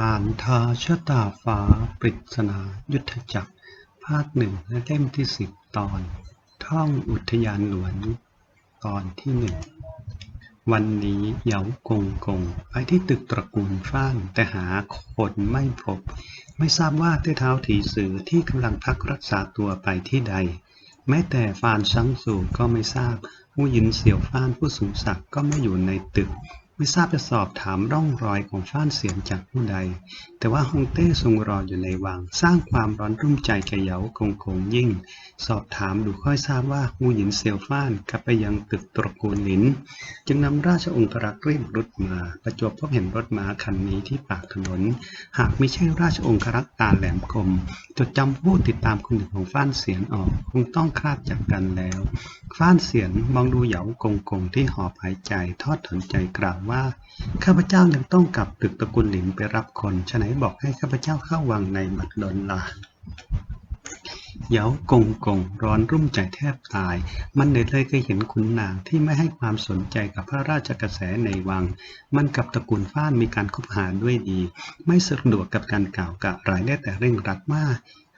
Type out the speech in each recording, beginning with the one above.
ผ่านทาชะตาฟ้าปริศนายุทธจักร ภาคหนึ่งและเล่มที่สิบตอน ท่องอุทยานหลวงตอนที่หนึ่งวันนี้เหยากงกงไปที่ตึกตระกูลฟ้านแต่หาคนไม่พบ ไม่ทราบว่าใต้เท้าถีสือที่กำลังพักรักษาตัวไปที่ใด แม้แต่ฟานซังสูก็ไม่ทราบ ผู้ยินเสี่ยวฟ้านผู้สูงศักดิ์ก็ไม่อยู่ในตึก ไม่ทราบจะสอบถามร่องรอยของฟ้านเสียงจากผู้ใด แต่ว่าฮงเต้ทรงรออยู่ในวัง สร้างความร้อนรุ่มใจแก่เหยากงกงยิ่ง สอบถามดูค่อยทราบว่าฮูหยินเซียวฟ้านกลับไปยังตึกตระกูลหลิน จึงนำราชองครักษ์รีบรุดมา ประจวบพบเห็นรถม้าคันนี้ที่ปากถนน หากไม่ใช่ราชองครักษ์ตาแหลมคม จดจำผู้ติดตามคนหนึ่งของฟ้านเสียนออกคงต้องคลาดจากกันแล้ว ฟ้านเสียนมองดูเหยากงกงที่หอบหายใจทอดถอนใจกล่าวว่า ข้าพเจ้ายังต้องกลับตึกตระกูลหลินไปรับคนฉะไหนบอกให้ข้าพเจ้าเข้าวังในบัดดลล่ะเหยากงกงร้อนรุ่มใจแทบตาย มันเลยเลยเคยเห็นขุนนางที่ไม่ให้ความสนใจกับพระราชกระแสในวัง มันกับตระกูลฟ้านมีการคบหาด้วยดี ไม่สะดวกกับการกล่าวกะไรได้แต่เร่งรัดว่า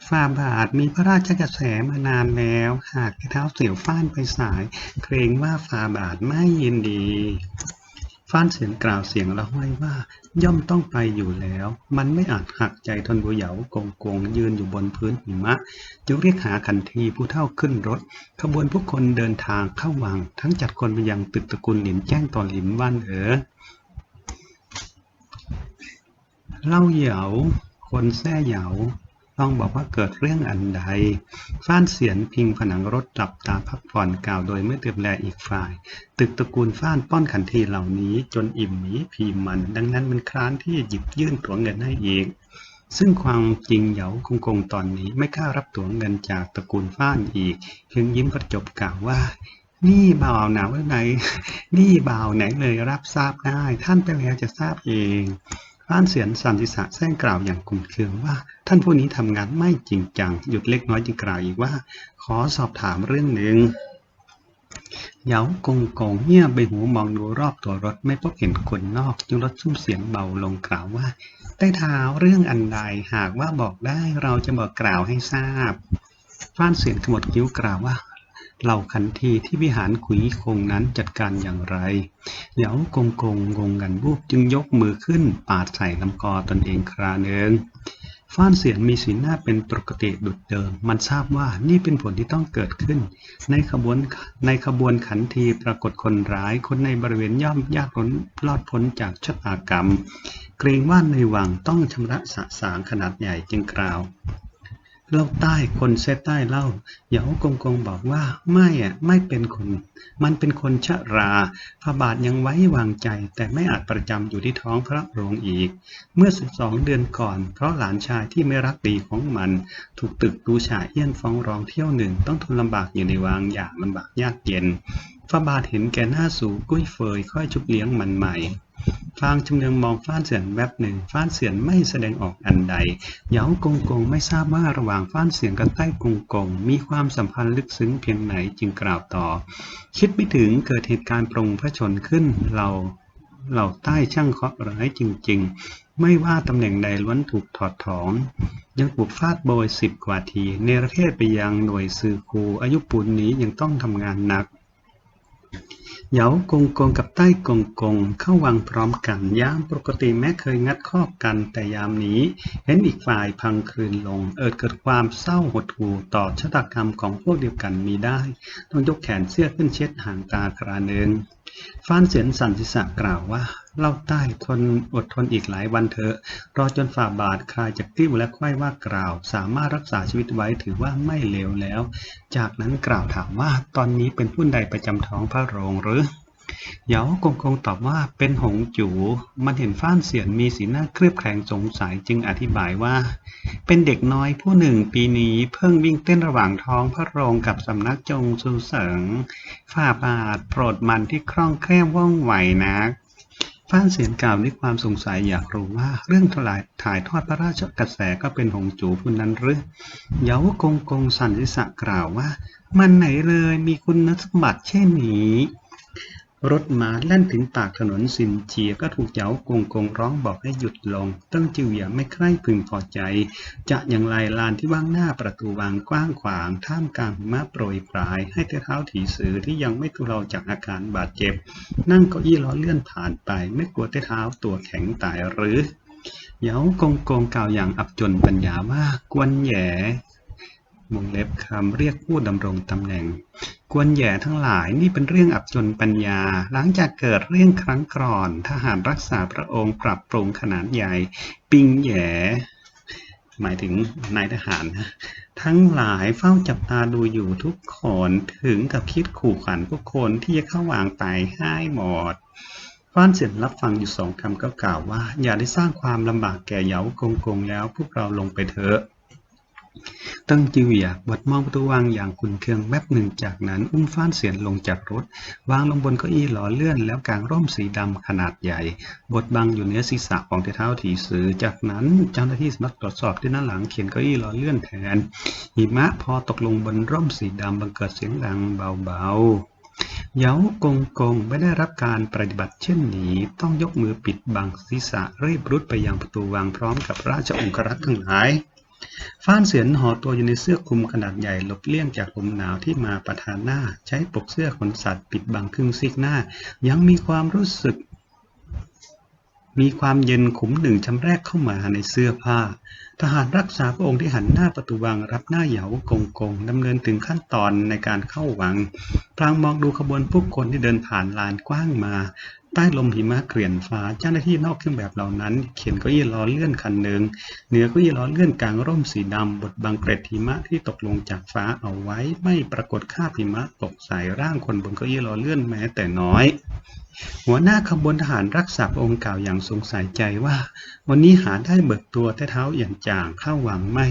ฝ่าบาทมีพระราชกระแสมานานแล้ว หากเท้าเสียวฟ้านไปสาย เกรงว่าฝ่าบาทไม่ยินดี ฟ้านเสียงกล่าวเสียงละห้อยว่า ย่อมต้องไปอยู่แล้ว มันไม่อาจหักใจทนบุเหยากงกงยืนอยู่บนพื้นหิมะจึงเรียกหาขันทีผู้เท่าขึ้นรถ ขบวนผู้คนเดินทางเข้าวัง ทั้งจัดคนไปยังตึกตระกูลหลินแจ้งต่อหลินว่านเอ๋อเล่าเหยาคนแท้เหยา ต้องบอกว่าเกิดเรื่องอันใด ฟ้านเสียนพิงผนังรถจับตาพักผ่อนกล่าวโดยไม่เตือนแลอีกฝ่าย ตึกตระกูลฟ้านป้อนขันทีเหล่านี้ จนอิ่มหมีพีมัน ดังนั้นมันคร้านที่จะหยิบยื่นตั๋วเงินให้อีกซึ่งความจริงเหยาคงคงตอนนี้ไม่กล้ารับตั๋วเงินจากตระกูลฟ้านอีกเพียงยิ้มประจบกล่าวว่า นี่บ่าวหนาวไหน นี่บ่าวไหนเลยรับทราบได้ ท่านไปแล้วจะทราบเอง ฟ้านเสียนสันติษะแซงกล่าวอย่างกุมเคืองว่า ท่านผู้นี้ทำงานไม่จริงจัง หยุดเล็กน้อยจึงกล่าวอีกว่า ขอสอบถามเรื่องหนึ่งเหยากงกงเงียบไปหูมองดูรอบตัวรถไม่พบเห็นคนนอก จึงลดซุ้มเสียงเบาลงกล่าวว่าใต้เท้าเรื่องอันใดหากว่าบอกได้เราจะบอกกล่าวให้ทราบฟ้านเสียนขมวดคิ้วกล่าวว่า เหล่าขันทีที่วิหารขุยคงนั้นจัดการอย่างไร เหยากงกงงงกันบูบจึงยกมือขึ้นปาดใส่ลำคอตนเองคราเนึงฟ้านเสียงมีสีหน้าเป็นปกติดุดเดิม มันทราบว่านี่เป็นผลที่ต้องเกิดขึ้น ในขบวนในขบวนขันทีปรากฏคนร้าย คนในบริเวณย่อมยากล้นรอดพ้นจากชะตากรรม เกรงว่าในวังต้องชำระสะสางขนาดใหญ่จึงกล่าว เล่าใต้คนเซตใต้เล่าเหยากงกงบอกว่าไม่อะไม่เป็นคน มันเป็นคนชะราพระบาทยังไว้วางใจ แต่ไม่อาจประจำอยู่ที่ท้องพระโรงอีก เมื่อสิบสองเดือนก่อน เพราะหลานชายที่ไม่รักดีของมัน ถูกตึกดูฉาเอี้ยนฟ้องร้องเที่ยวหนึ่ง ต้องทนลำบากอยู่ในวังอย่างลำบากยากเย็นพระบาทเห็นแก่หน้าสูกุ้ยเฟยค่อยชุบเลี้ยงมันใหม่ ฟางจำเนืองมองฟ้านเสียนแวบหนึ่ง ฟ้านเสียนไม่แสดงออกอันใดเหยากงกงไม่ทราบว่าระหว่างฟ้านเสียงกับใต้กงกง มีความสัมพันธ์ลึกซึ้งเพียงไหนจึงกล่าวต่อ คิดไม่ถึงเกิดเหตุการณ์ปรงพระชนขึ้น เราเหล่าใต้ช่างเคราะห์ร้ายจริง ๆ ไม่ว่าตำแหน่งใดล้วนถูกถอดถอน ยังถูกฟาดโบยสิบกว่าทีเนรเทศไปยังหน่วยสื่อครูอายุปูนนี้ยังต้องทำงานหนัก เหยากงกงกับใต้กงกงเข้าวังพร้อมกัน ยามปกติแม้เคยงัดข้อกัน แต่ยามนี้ เห็นอีกฝ่ายพังคลืนลง เอิดเกิดความเศร้าหดหู่ต่อชะตากรรมของพวกเดียวกันมีได้ ต้องยกแขนเสื้อขึ้นเช็ดห่างตาคราเนึงฟ้านเสียนสันติษะกล่าวว่า เล่าใต้ทนอดทนอีกหลายวันเถอะ รอจนฝ่าบาทคลายจากติ้วและค่อยว่ากล่าว สามารถรักษาชีวิตไว้ถือว่าไม่เลวแล้ว จากนั้นกล่าวถามว่าตอนนี้เป็นผู้ใดประจำท้องพระโรงหรือเหยากงกงตอบว่าเป็นหงจูมันเห็นฟ้านเสียนมีสีหน้าเครียบแข็งสงสัยจึงอธิบายว่า เป็นเด็กน้อยผู้หนึ่งปีนี้เพิ่งวิ่งเต้นระหว่างท้องพระโรงกับสำนักจงซูเสริงฝ่าบาทโปรดมันที่คล่องแคล่วว่องไวนักฟ้านเสียนกล่าวด้วยความสงสัยอยากรู้ว่าเรื่องถลายถ่ายทอดพระราชกระแสก็เป็นหงจูผู้นั้นหรือเหยากงกงสันติษะกล่าวว่า มันไหนเลยมีคุณสมบัติเช่นนี้ รถม้าแล่นถึงปากถนน ซินเจียก็ถูกเหยากงกงร้องบอกให้หยุดลง เติ้งจิวเหวียไม่ใคร่พึงพอใจ จะอย่างไรลานที่ว่างหน้าประตูวังกว้างขวาง ท่ามกลางหิมะโปรยปลาย ให้เท้าถีสือที่ยังไม่ทุเลาจากอาการบาดเจ็บ นั่งเก้าอี้ล้อเลื่อนผ่านไป ไม่กลัวเท้าตัวแข็งตายหรือเหยากงกงกล่าวอย่างอับจนปัญญาว่ากวนแหย่วงเล็บคำเรียกผู้ดำรงตำแหน่ง กวนแย่ทั้งหลายนี่เป็นเรื่องอับจนปัญญา หลังจากเกิดเรื่องครั้งก่อน ทหารรักษาพระองค์ปรับปรุงขนาดใหญ่ ปิงแย่หมายถึงนายทหารนะทั้งหลายเฝ้าจับตาดูอยู่ทุกคนถึงกับคิดขู่ขวัญพวกคนที่จะเข้าวางไปให้หมดฟ้านเสร็จรับฟังอยู่สองคำก็กล่าวว่า อย่าได้สร้างความลำบากแก่เหยากงกงแล้วพวกเราลงไปเถอะ ตั้งจิวเหวียบดมองประตูวังอย่างขุนเคืองแวบหนึ่งจากนั้น อุ้มฟ้านเสียนลงจากรถ วางลงบนเก้าอี้หล่อเลื่อน แล้วกางร่มสีดำขนาดใหญ่ บดบังอยู่เหนือศีรษะของเท้าถีสือ จากนั้นเจ้าหน้าที่สำนักตรวจสอบที่ด้าหลังเขียนเก้าอี้หล่อเลื่อนแทน หิมะพอตกลงบนร่มสีดำบังเกิดเสียงดังเบาๆเหยากงกงไม่ได้รับการปฏิบัติเช่นนี้ ต้องยกมือปิดบังศีรษะรีบรุดไปยังประตูวังพร้อมกับราชองครักษ์ทั้งหลาย ฟ้านเสียนห่อตัวอยู่ในเสื้อคลุมขนาดใหญ่หลบเลี่ยงจากลมหนาวที่มาประทานหน้า ใช้ปกเสื้อขนสัตว์ปิดบังครึ่งซีกหน้า ยังมีความรู้สึก มีความเย็นขุมหนึ่งชำแรกเข้ามาในเสื้อผ้า ทหารรักษาพระองค์ที่หันหน้าประตูวังรับหน้าเหยากงกงดำเนินถึงขั้นตอนในการเข้าวังพลางมองดูขบวนผู้คนที่เดินผ่านลานกว้างมา ใต้ลมหิมะเกลี่ยนฟ้าเจ้าหน้าที่นอกเครื่องแบบเหล่านั้น เขียนเก้าอี้ล้อเลื่อนคันหนึ่งเหนือเก้าอี้ล้อเลื่อนกลางร่มสีดำบดบังเกร็ดหิมะที่ตกลงจากฟ้าเอาไว้ ไม่ปรากฏคราบหิมะตกใส่ร่างคนบนเก้าอี้ล้อเลื่อนแม้แต่น้อย หัวหน้าขบวนทหารรักษาพระองค์กล่าวอย่างสงสัยใจว่า วันนี้หาได้เบิกตัวแต่เท้าอย่างจางเข้าวังไม่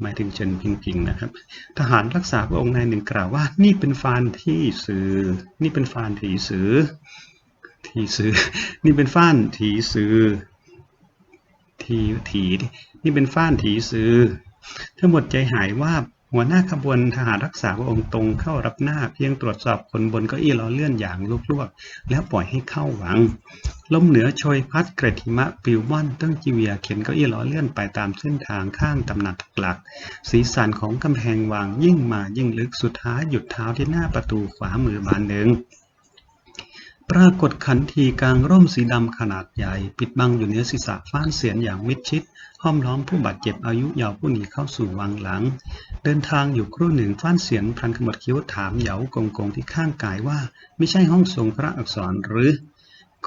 หมายถึงเฉินพิงพิงนะครับ ทหารรักษาพระองค์นายหนึ่งกล่าวว่า นี่เป็นฟานที่ซื้อนี่เป็นฟานถีสือ ทีซื้อ นี่เป็นฟ้านถีซื้อทีถีนี่เป็นฟ้านถีซื้อ ทั้งหมดใจหายว่าหัวหน้าขบวนทหารรักษาพระองค์ตรงเข้ารับหน้าเพียงตรวจสอบคนบนเก้าอี้ล้อเลื่อนอย่างลวกๆ แล้วปล่อยให้เข้าหวัง ลมเหนือโชยพัดเกร็ดหิมะปิวว่อนตั้งจีเวียเข็นเก้าอี้ล้อเลื่อนไปตามเส้นทางข้างตำหนักหลัก สีสันของกำแพงวังยิ่งมายิ่งลึกสุดท้ายหยุดเท้าที่หน้าประตูขวามือบานหนึ่ง ปรากฏขันทีกลางร่มสีดำขนาดใหญ่ ปิดบังอยู่เหนือศีรษะฟ้านเสียนอย่างมิดชิด ห้อมล้อมผู้บาดเจ็บอายุยาวผู้หนีเข้าสู่วังหลัง เดินทางอยู่ครู่หนึ่งฟ้านเสียนพันขมวดคิ้วถามเหยากงกงที่ข้างกายว่า ไม่ใช่ห้องทรงพระอักษรหรือ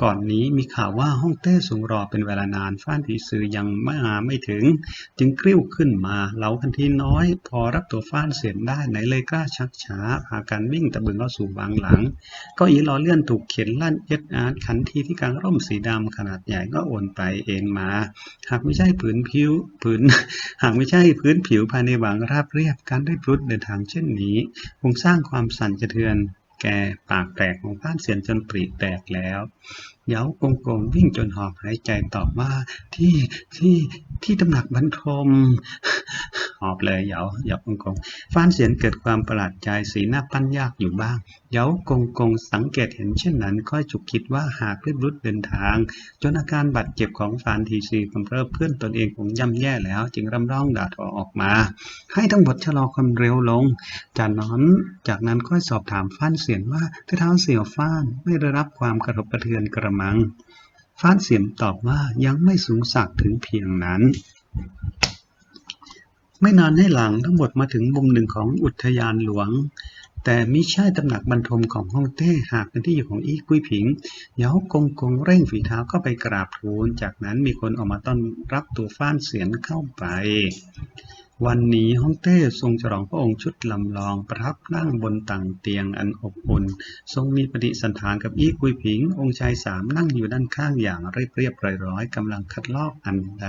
ก่อนนี้มีข่าวว่าฮ่องเต้ทรงรอเป็นเวลานาน ฟ้านผีซือยังไม่มาไม่ถึง จึงกริ้วขึ้นมาเหลาทันทีน้อย พอรับตัวฟ้านเสียนได้ไหนเลยกล้าชักช้าพากันวิ่งตะบึงเข้าสู่วังหลัง ก็อีล้อเลื่อนถูกเข็นลั่นเอ็ดอาร์ตขันทีที่กลางร่มสีดำขนาดใหญ่ก็โอนไปเอ็นมา หากไม่ใช่ผืนผิวผืน หากไม่ใช่พื้นผิวภายในวังราบเรียบการได้พลุดเดินทางเช่นนี้คงสร้างความสั่นสะเทือน แกปากแตกของบ้านเสียนจนปรีแตกแล้วเหยากงกงวิ่งจนหอบหายใจตอบว่าที่ที่ที่ตำหนักบรรทม หอบเลยเหยาเหยากงกงฟ้านเสียนเกิดความประหลาดใจสีหน้าปั้นยากอยู่บ้างเหยากงกงสังเกตเห็นเช่นนั้นก็จุกคิดว่าหากรีบรุดเดินทาง จนอาการบาดเจ็บของฟานทีซีกำเริบเพื่อนตนเองคงย่ำแย่แล้ว จึงร่ำร้องด่าทอออกมา ให้ทั้งหมดชะลอความเร็วลง จากนั้นจากนั้นก็สอบถามฟ้านเสียนว่าเท้าเสี่ยวฟ้านไม่ได้รับความกระทบกระเทือนกระมังฟ้านเสียนตอบว่ายังไม่สูงสักถึงเพียงนั้น ไม่นานให้หลังทั้งหมดมาถึงมุมหนึ่งของอุทยานหลวง แต่มิใช่ตำหนักบรรทมของฮ่องเต้หากเป็นที่อยู่ของอี้กุ้ยผิงเหยากงกงเร่งฝีเท้าเข้าไปกราบทูล จากนั้นมีคนออกมาต้อนรับตัวฟ้านเสียนเข้าไป วันนี้ฮ่องเต้ทรงฉลองพระองค์ชุดลำลองประทับนั่งบนต่างเตียงอันอบอุ่น ทรงมีปฏิสันถานกับอี้กุยผิง องค์ชายสามนั่งอยู่ด้านข้างอย่างเรียบเรียบร้อยๆกำลังคัดลอกอันใด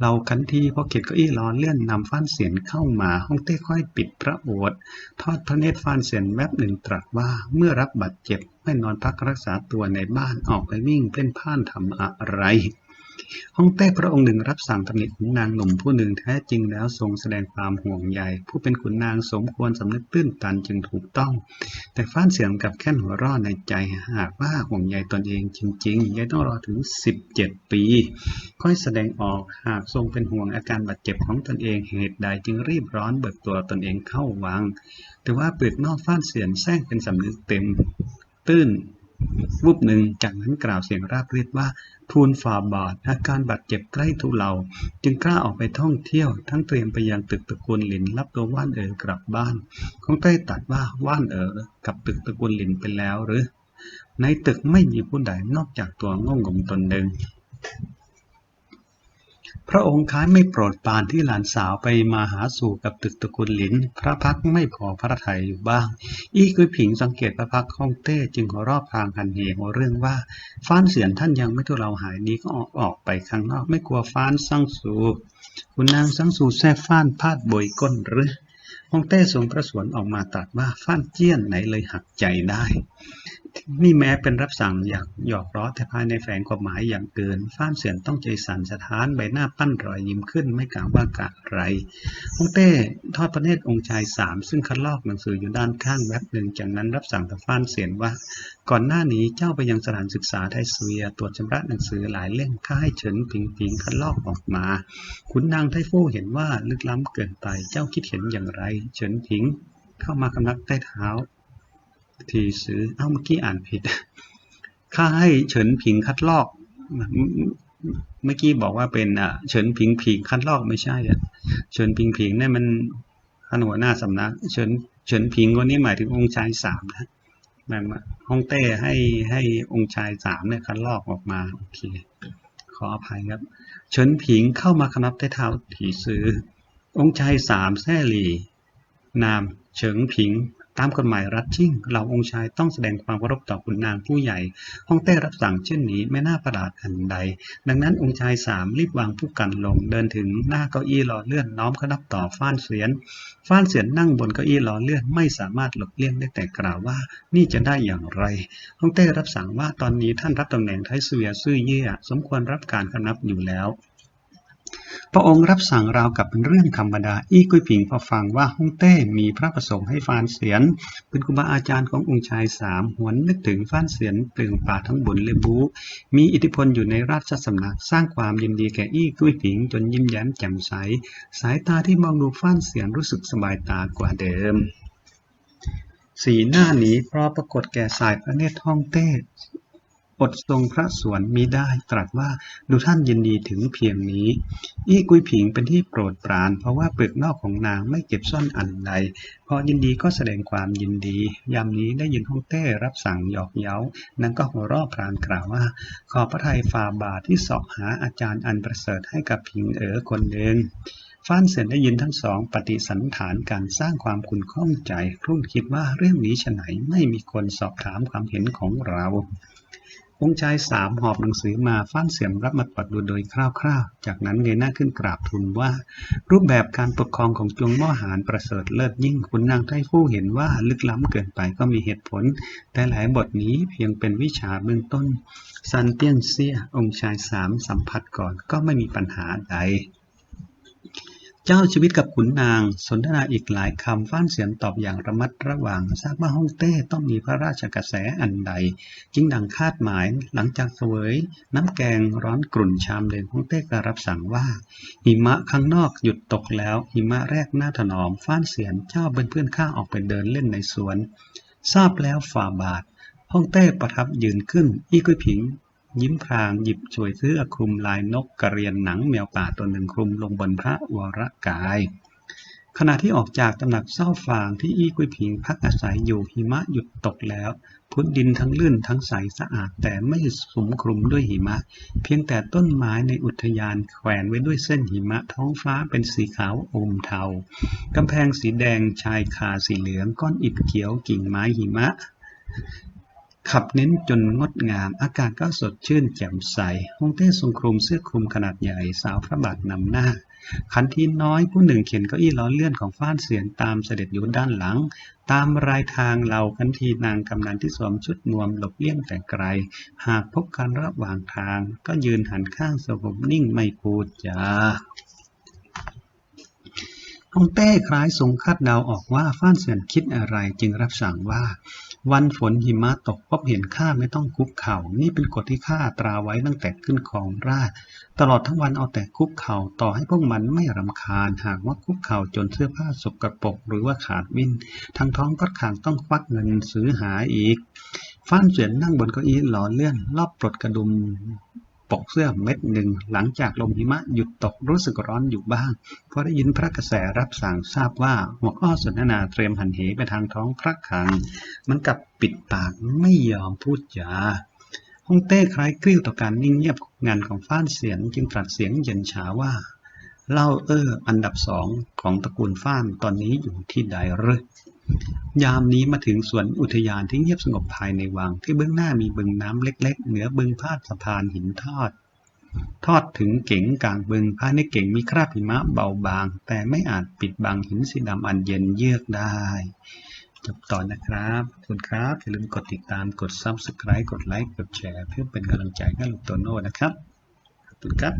เราคันทีพอเข็ดเก้าอี้ล้อเลื่อนนำฟ้านเสียนเข้ามาห้องเต้ค่อยปิดพระโอษฐ์ทอดพระเนตรฟ้านเสียนแวบหนึ่งตรัสว่าเมื่อรับบาดเจ็บไม่นอนพักรักษาตัวในบ้านออกไปวิ่งเพ่นพ่านทำอะไร ฮ่องเต้พระองค์หนึ่งรับสั่งตำหนิขุนนางหนุ่มผู้หนึ่งแท้จริงแล้วทรงแสดงความห่วงใยผู้เป็นขุนนางสมควรสำนึกตื้นตันจึงถูกต้อง แต่ฟ้านเสียงกับแค่นหัวร่อในใจหากว่าห่วงใยตนเองจริงๆยังต้องรอถึง 17 ปี ค่อยแสดงออกหากทรงเป็นห่วงอาการบาดเจ็บของตนเองเหตุใดจึงรีบร้อนเบิกตัวตนเองเข้าวัง แต่ว่าเปลือกนอกฟ้านเสียงแซงเป็นสำนึกเต็ม ตื้น วูบหนึ่ง จากนั้นกล่าวเสียงราบเรียบว่า ทูลฝ่าบาทอาการบาดเจ็บใกล้ทุเลา จึงกล้าออกไปท่องเที่ยว ทั้งเตรียมไปยังตึกตระกูลหลินรับตัวว่านเอ๋อกลับบ้าน คงใต้ตัดว่าว่านเอ๋อกับตึกตระกูลหลินไปแล้วหรือ ในตึกไม่มีผู้ใดนอกจากตัวง่งงมตนหนึ่ง พระองค์ค้ายไม่โปรดปานที่หลานสาวไปมาหาสู่กับตึกตระกูลหลิน พระพักไม่พอพระทัยอยู่บ้าง อี้กุยผิงสังเกตพระพักฮ่องเต้จึงหัวรอบพางกันเหงเรื่องว่า ฟ้านเสียนท่านยังไม่ทุเราหายดีก็ออกออกไปข้างนอกไม่กลัวฟ้านซังสูคุณนางซังสูแซ่ฟ้านพาดบยก้นหรือฮ่องเต้ทรงพระสวนออกมาตรัสว่าฟ้านเจี้ยนไหนเลยหักใจได้ นี่แม้เป็นรับสั่งอยากหยอกล้อแต่ภายในแฝงความหมายอย่างเกินฟ้านเสียนต้องใจสั่นสะท้านใบหน้าปั้นรอยยิ้มขึ้นไม่กล่าวว่ากะไรฮ่องเต้ทอดพระเนตรองค์ชายสามซึ่งคัดลอกหนังสืออยู่ด้านข้างแวบหนึ่งจากนั้นรับสั่งต่อฟ้านเสียนว่า ก่อนหน้านี้เจ้าไปยังสถานศึกษาไทยเสวียตรวจชำระหนังสือหลายเล่มข้าให้เฉินผิงผิงคัดลอกออกมาขุนนางไทฟู่เห็นว่าลึกล้ำเกินไปเจ้าคิดเห็นอย่างไร เฉินผิงเข้ามากำนักใต้เท้า ทีซื้อเอ้าเมื่อกี้อ่านผิดข้าให้เฉินผิงคัดลอก เมื่อกี้บอกว่าเป็นอะเฉินผิงผิงคัดลอกไม่ใช่อะเฉินผิงผิงเนี่ยมันท่านหัวหน้าสำนัก เฉินเฉินผิงคนนี้หมายถึงองค์ชายสามนะแบบว่าฮ่องเต้ให้ให้องค์ชายสามเนี่ยคัดลอกออกมาโอเคขออภัยครับ เฉินผิงเข้ามาคณับใต้เท้าถีซื้อ องค์ชายสามแซ่หลี นามเฉิงผิง ตามกฎหมายรัฐชิ่งเหล่าองค์ชายต้องแสดงความเคารพต่อขุนนางผู้ใหญ่ฮ่องเต้รับสั่งเช่นนี้ไม่น่าประหลาดอันใด ดังนั้นองค์ชายสามรีบวางผู้กันลงเดินถึงหน้าเก้าอี้รอเลื่อนน้อมคณับต่อฟ้านเสียนฟ้านเสียนนั่งบนเก้าอี้ล้อเลื่อนไม่สามารถหลบเลี่ยงได้แต่กล่าวว่า นี่จะได้อย่างไรฮ่องเต้รับสั่งว่าตอนนี้ท่านรับตำแหน่งไทเสวียซื่อเย่สมควรรับการคณับอยู่แล้ว พระองค์รับสั่งราวกับเป็นเรื่องธรรมดา อี้กุยผิงพอฟังว่าฮ่องเต้มีพระประสงค์ให้ฟานเสียน เป็นครูบาอาจารย์ขององค์ชายสามหวนนึกถึงฟ้านเสียนเปลืองป่าทั้งบุญแลบู มีอิทธิพลอยู่ในราชสำนักสร้างความยินดีแก่อี้กุ้ยผิงจนยิ้มแย้มแจ่มใส สายตาที่มองดูฟ้านเสียงรู้สึกสบายตากว่าเดิม สีหน้านี้เพราะปรากฏแก่สายพระเนตรฮ่องเต้ อดทรงพระสวนมิได้ตรัสว่าดูท่านยินดีถึงเพียงนี้ อี้กุยผิงเป็นที่โปรดปราน เพราะว่าเปลือกนอกของนางไม่เก็บซ่อนอันใด พอยินดีก็แสดงความยินดียามนี้ได้ยินฮ่องเต้รับสั่งหยอกเย้านางก็หัวเราะพรานกล่าวว่า ขอพระทัยฝ่าบาทที่สาะหาอาจารย์อันประเสริฐให้กับผิงเอ๋อคนหนึ่งฟ้านเสียนได้ยินทั้งสองปฏิสันฐานการสร้างความขุ่นข้องใจรุ่นคิดว่าเรื่องนี้ฉไหนไม่มีคนสอบถามความเห็นของเรา องค์ชายสามหอบหนังสือมาฟ้านเสียมรับมาตรวจดูโดยคร่าวๆ จากนั้นเงยหน้าขึ้นกราบทูลว่า รูปแบบการปกครองของจวงม่อหารประเสริฐเลิศยิ่งคุณนางไทฟู่เห็นว่าลึกล้ำเกินไปก็มีเหตุผล แต่หลายบทนี้เพียงเป็นวิชาเบื้องต้นซันเตียนเซียองค์ชายสามสัมผัสก่อนก็ไม่มีปัญหาใด เจ้าชีวิตกับขุนนางสนทนาอีกหลายคำฟ้านเสียงตอบอย่างระมัดระวังทราบว่าฮ่องเต้ต้องมีพระราชกระแสอันใด จึงดังคาดหมายหลังจากเสวย น้ำแกงร้อนกรุ่นชามเดินฮ่องเต้กรับสั่งว่า หิมะข้างนอกหยุดตกแล้ว หิมะแรกหน้าถนอมฟ้านเสียนเจ้าเป็นเพื่อนข้าออกไปเดินเล่นในสวน ทราบแล้วฝ่าบาทฮ่องเต้ประทับยืนขึ้น อี้กุ้ยผิง ยิ้มพรางหยิบช่วยเสื้อคลุมลายนกกระเรียนหนังแมวป่าตัวหนึ่งคลุมลงบนพระวรกาย ขณะที่ออกจากตำหนักเศร้าฟางที่อี้กุยผิงพักอาศัยอยู่หิมะหยุดตกแล้ว พื้นดินทั้งลื่นทั้งใสสะอาดแต่ไม่สมคลุมด้วยหิมะ เพียงแต่ต้นไม้ในอุทยานแขวนไว้ด้วยเส้นหิมะท้องฟ้าเป็นสีขาวอมเทากำแพงสีแดงชายคาสีเหลืองก้อนอิฐเขียวกิ่งไม้หิมะ ขับเน้นจนงดงาม อากาศก็สดชื่นแจ่มใสฮ่องเต้ทรงคลุมเสื้อคลุมขนาดใหญ่ สาวพระบาทนำหน้า ขันทีน้อยผู้หนึ่งเข็นเก้าอี้ล้อเลื่อนของฟ้านเสียนตามเสด็จอยู่ด้านหลัง ตามรายทางเราขันทีนางกำนันที่สวมชุดนวมหลบเลี่ยงแต่ไกล หากพบกันระหว่างทาง ก็ยืนหันข้างสงบนิ่งไม่พูดจา ฮ่องเต้คล้ายทรงคาดเดาออกว่าฟ้านเสียนคิดอะไรจึงรับสั่งว่า วันฝนหิมะตกพบเห็นข้าไม่ต้องคุกเข่า นี่เป็นกฎที่ข้าตราไว้ตั้งแต่ขึ้นครองราช ตลอดทั้งวันเอาแต่คุกเข่าต่อให้พวกมันไม่รำคาญ หากว่าคุกเข่าจนเสื้อผ้าสกปรกหรือว่าขาดวินทางท้องก็ขางต้องควักเงินซื้อหาอีกฟ้านเสียนนั่งบนเก้าอี้หล่อเลื่อนรอบปลดกระดุม ปกเสื้อเม็ดหนึ่ง หลังจากลมหิมะหยุดตกรู้สึกร้อนอยู่บ้างพอได้ยินพระกระแสรับสั่งทราบว่าหัวข้อสนทนาเตรียมหันเหไปทางท้องพระคังมันกลับปิดปากไม่ยอมพูดจาฮ่องเต้คล้ายกริ้วต่อการนิ่งเงียบงานของฟ้านเสียนจึงตรัสเสียงเย็นชาว่าเล่าเอออันดับสองของตระกูลฟ้านตอนนี้อยู่ที่ใดหรือ ยามนี้มาถึงสวนอุทยานที่เงียบสงบภายในวัง ที่เบื้องหน้ามีบึงน้ำเล็ก ๆ เหนือบึงพาดสะพานหินทอด ทอดถึงเก๋งกลางบึงภายในเก๋งมีคราบหิมะเบาบาง แต่ไม่อาจปิดบังหินสีดำอันเย็นเยือกได้จบตอนนะครับคุณครับ อย่าลืมกดติดตามกด Subscribe กดไลค์กดแชร์ เพื่อเป็นกำลังใจให้ลูกโตโน่นะครับขอบคุณครับ